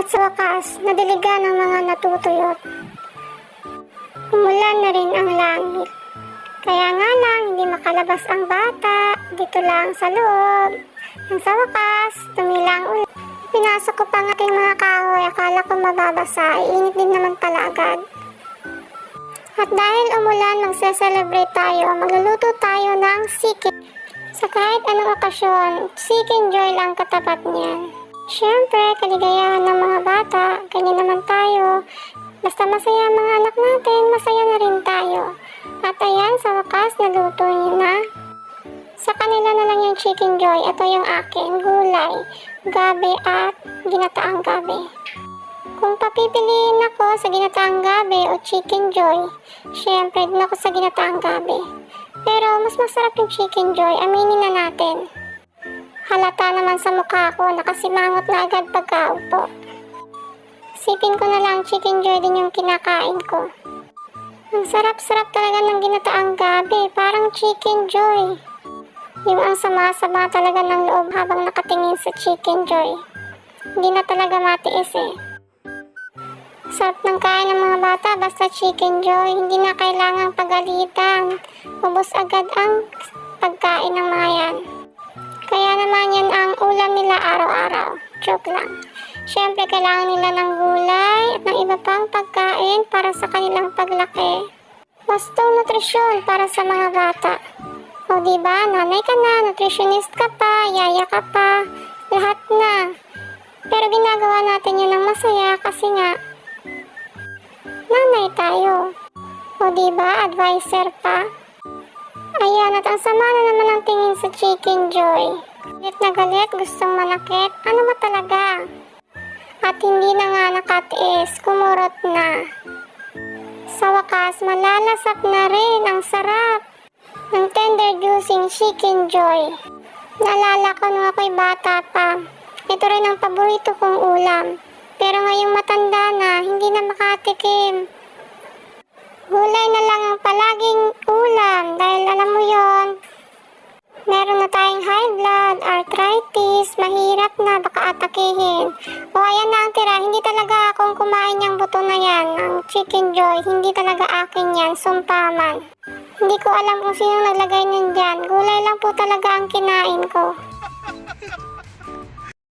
At sa wakas, nadiligan ang mga natutuyot. Umulan na rin ang langit. Kaya nga lang, hindi makalabas ang bata. Dito lang sa loob. Nang sa wakas, tumila ang ulan. Pinasok ko pa ang aking mga kahoy. Akala ko mababasa. Iinit din naman pala agad. At dahil umulan, magse-celebrate tayo. Magluluto tayo ng sikin. Sa kahit anong okasyon, sikin joy lang katapat niyan. Siyempre, kaligayahan ng mga tayo. Basta masaya ang mga anak natin, masaya na rin tayo. At ayan, sa wakas, naluto niyo na. Sa kanila na lang yung chicken joy. Ito yung akin, gulay, gabi at ginataang gabi. Kung papipiliin ako sa ginataang gabi o chicken joy, syempre din ako sa ginataang gabi. Pero mas masarap yung chicken joy, aminin na natin. Halata naman sa mukha ko, nakasimangot na agad pagkaupo. Sipin ko na lang chicken joy din yung kinakain ko. Ang sarap-sarap talaga ng ginataang gabi, parang chicken joy. Yung ang sama-sama talaga ng loob habang nakatingin sa chicken joy. Hindi na talaga matiis eh. Sarap ng kain ng mga bata basta chicken joy, hindi na kailangang pagalitan. Ubus agad ang pagkain ng mga yan. Kaya naman yan ang ulam nila araw-araw. Joke lang. Siyempre kailangan nila ng gulay at ng iba pang pagkain para sa kanilang paglaki. Wastong nutrisyon para sa mga bata. O ba, nanay ka na, nutritionist ka pa, yaya ka pa, lahat na. Pero ginagawa natin yun ng masaya kasi nga, nanay tayo. O ba, advisor pa. Ayan, at ang sama na naman ang tingin sa Chicken Joy. Galit na galit, gustong manakit. Ano ba talaga? At hindi na nga nakatiis, kumurot na. Sa wakas, malalasap na rin ang sarap ng tender juicing Chicken Joy. Naalala ko nung ako'y bata pa. Ito rin ang paborito kong ulam. Pero ngayong matanda na, hindi na makatikim. Gulay na lang ang palaging ulam dahil alam mo na baka atakihin. O ayan na ang tira, hindi talaga akong kumain yung buto na yan, ng chicken joy, hindi talaga akin yan, sumpaman. Hindi ko alam kung sino naglagay niyan dyan, gulay lang po talaga ang kinain ko.